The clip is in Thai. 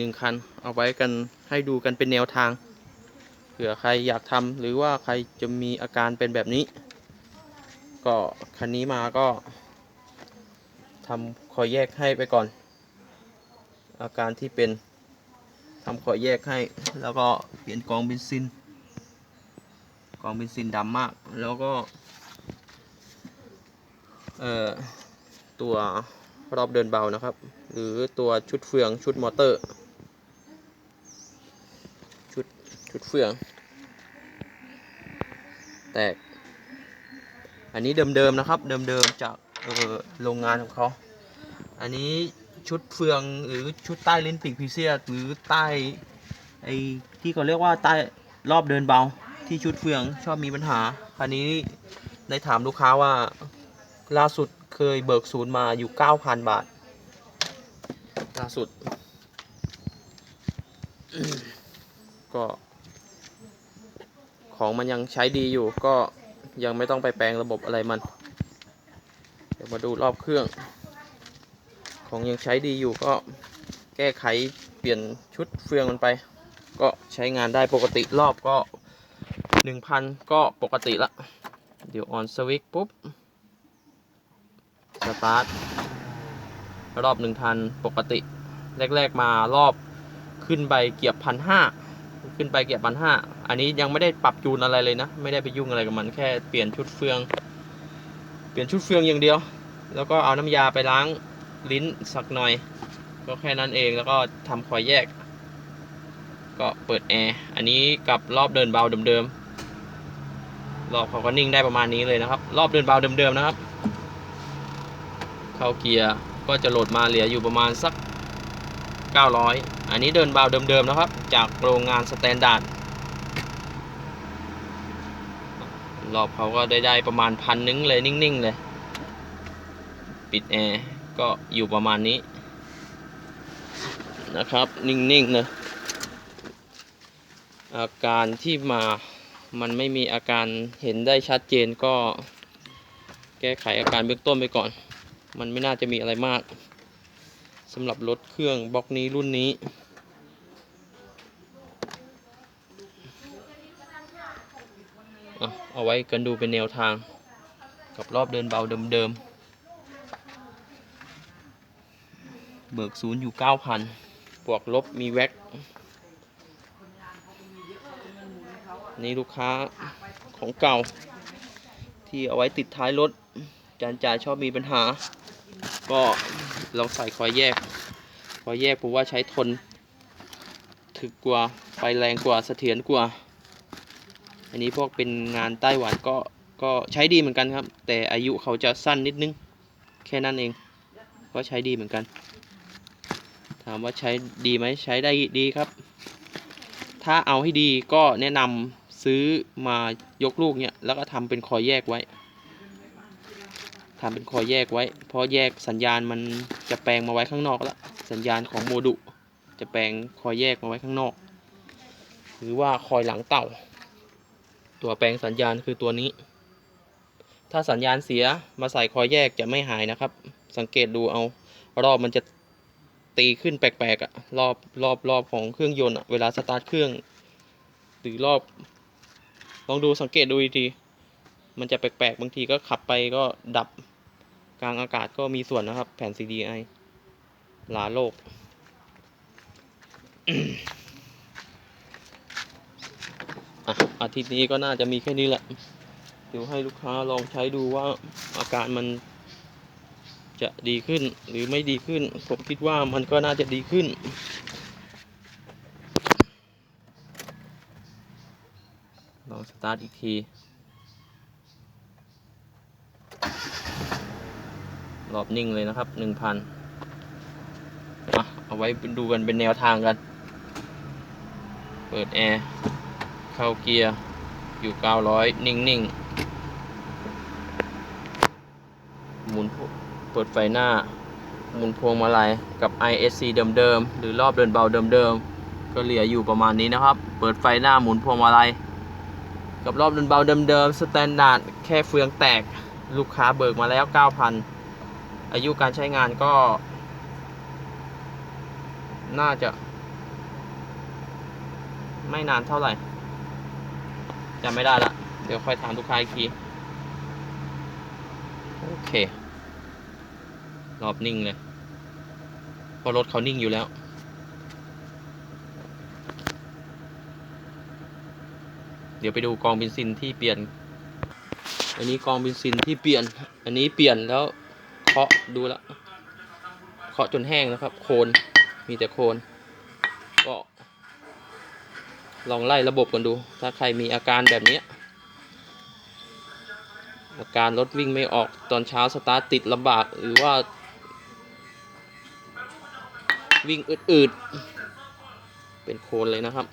หนึ่งคัน เอาไว้กันให้ดูกันเป็นแนวทาง เผื่อใครอยากทำหรือว่าใครจะมีอาการเป็นแบบนี้ ก็คันนี้มาก็ทำคอยแยกให้ไปก่อน อาการที่เป็นทำคอยแยกให้ แล้วก็เปลี่ยนกองเบนซินกองเบนซินดำมาก แล้วก็ เอ่อ ตัวรอบเดินเบานะครับ หรือตัวชุดเฟืองชุดมอเตอร์ ชุดเฟือง แตก อันนี้เดิมๆนะครับ เดิมๆจากเออโรงงานของเขา อันนี้ชุดเฟืองหรือชุดใต้ลิ้นปีกพีเซียหรือใต้ไอ้ที่เขาเรียกว่าใต้รอบเดินเบาที่ชุดเฟืองชอบมีปัญหา คันนี้ได้ถามลูกค้าว่าล่าสุดเคยเบิกศูนย์มาอยู่ 9,000 บาท ล่าสุด ก็ ของมันยังใช้ดีอยู่ ก็ยังไม่ต้องไปแปลงระบบอะไรมัน เดี๋ยวมาดูรอบเครื่อง ของยังใช้ดีอยู่ก็แก้ไขเปลี่ยนชุดเฟืองมันไป ก็ใช้งานได้ปกติรอบก็ 1,000 ก็ปกติละ เดี๋ยวออนสวิตปุ๊บ สตาร์ท รอบ 1,000 ปกติ แรก ๆ มารอบขึ้นไปเกียบพันห้าขึ้นไปเกียบพันห้า อันนี้ยังไม่ได้ปรับจูนอะไรเลยนะ ไม่ได้ไปยุ่งอะไรกับมันแค่เปลี่ยนชุดเฟือง เปลี่ยนชุดเฟืองอย่างเดียว แล้วก็เอาน้ำยาไปล้างลิ้นสักหน่อย ก็แค่นั้นเองแล้วก็ทำคอยแยก ก็เปิดแอร์อันนี้กับรอบเดินเบาเดิมๆรอบเขาก็นิ่งได้ประมาณนี้เลยนะครับ รอบเดินเบาเดิมๆนะครับ เข้าเกียร์ก็จะโหลดมาเหลืออยู่ประมาณสัก900 อันนี้เดินเบาเดิมๆนะครับ จากโรงงานสแตนดาร์ด รอบเขาก็ได้ได้ประมาณพันนึงเลยนิ่งๆเลย ปิดแอร์ก็อยู่ประมาณนี้ นะครับ นิ่งๆเลยอาการที่มามันไม่มีอาการเห็นได้ชัดเจนก็แก้ไขอาการเบื้องต้นไปก่อน มันไม่น่าจะมีอะไรมากสำหรับรถเครื่องบล็อกนี้รุ่นนี้ อะ เอาไว้กันดูเป็นแนวทาง กับรอบเดินเบาเดิมๆ เบิกศูนย์อยู่9,000บวกลบมีแว็ก นี่ลูกค้าของเก่า ที่เอาไว้ติดท้ายรถ จานจ่ายชอบมีปัญหา ก็ลองใส่คอยแยก คอยแยกผมว่าใช้ทน ถึกกว่าไฟแรงกว่าเสถียรกว่า อันนี้พวกเป็นงานไต้หวันก็ก็ใช้ดีเหมือนกันครับ แต่อายุเขาจะสั้นนิดนึง แค่นั้นเอง ก็ใช้ดีเหมือนกัน ถามว่าใช้ดีไหมใช้ได้ดีครับ ถ้าเอาให้ดีก็แนะนำซื้อมายกลูกเนี่ยแล้วก็ทำเป็นคอยแยกไว้ทำเป็นคอยแยกไว้ เพราะแยกสัญญาณมันจะแปลงมาไว้ข้างนอกแล้ว สัญญาณของโมดุ จะแปลงคอยแยกมาไว้ข้างนอก หรือว่าคอยหลังเต่า ตัวแปลงสัญญาณคือตัวนี้ ถ้าสัญญาณเสียมาใส่คอยแยกจะไม่หายนะครับ สังเกตดูเอา รอบมันจะตีขึ้นแปลกๆอะรอบรอบรอบของเครื่องยนต์เวลาสตาร์ทเครื่อง หรือรอบ ลองดูสังเกตดูดีๆมันจะแปลกๆบางทีก็ขับไปก็ดับกลางอากาศก็มีส่วนนะครับ แผ่น CDI ลาโลก อะอาทิตย์นี้ก็น่าจะมีแค่นี้แหละ เดี๋ยวให้ลูกค้าลองใช้ดูว่าอาการมันจะดีขึ้นหรือไม่ดีขึ้น ผมคิดว่ามันก็น่าจะดีขึ้น ลองสตาร์ทอีกที รอบนิ่งเลยนะครับ1,000อะเอาไว้ดูกันเป็นแนวทางกัน เปิดแอร์ เข้าเกียร์อยู่ 900 นิ่งๆ หมุนเปิดไฟหน้า หมุนพวงมาลัยกับ ISC เดิมๆ หรือรอบเดินเบาเดิมๆ ก็เหลืออยู่ประมาณนี้นะครับ เปิดไฟหน้าหมุนพวงมาลัยกับรอบเดินเบาเดิมๆ สแตนดาร์ดแค่เฟืองแตกลูกค้าเบิกมาแล้ว 9,000 อายุการใช้งานก็ น่าจะ ไม่นานเท่าไหร่ จำไม่ได้ละ เดี๋ยวค่อยถามลูกค้าอีกที โอเค รอบนิ่งเลยเพราะรถเขานิ่งอยู่แล้ว เดี๋ยวไปดูกองเบนซินที่เปลี่ยน อันนี้กองเบนซินที่เปลี่ยน อันนี้เปลี่ยนแล้วเคาะดูแล้วเคาะจนแห้งนะครับ โคน มีแต่โคน ลองไล่ระบบกันดู ถ้าใครมีอาการแบบนี้อาการรถวิ่งไม่ออกตอนเช้าสตาร์ตติดลำบากหรือว่า วิ่งอืดๆเป็นโคนเลยนะครับ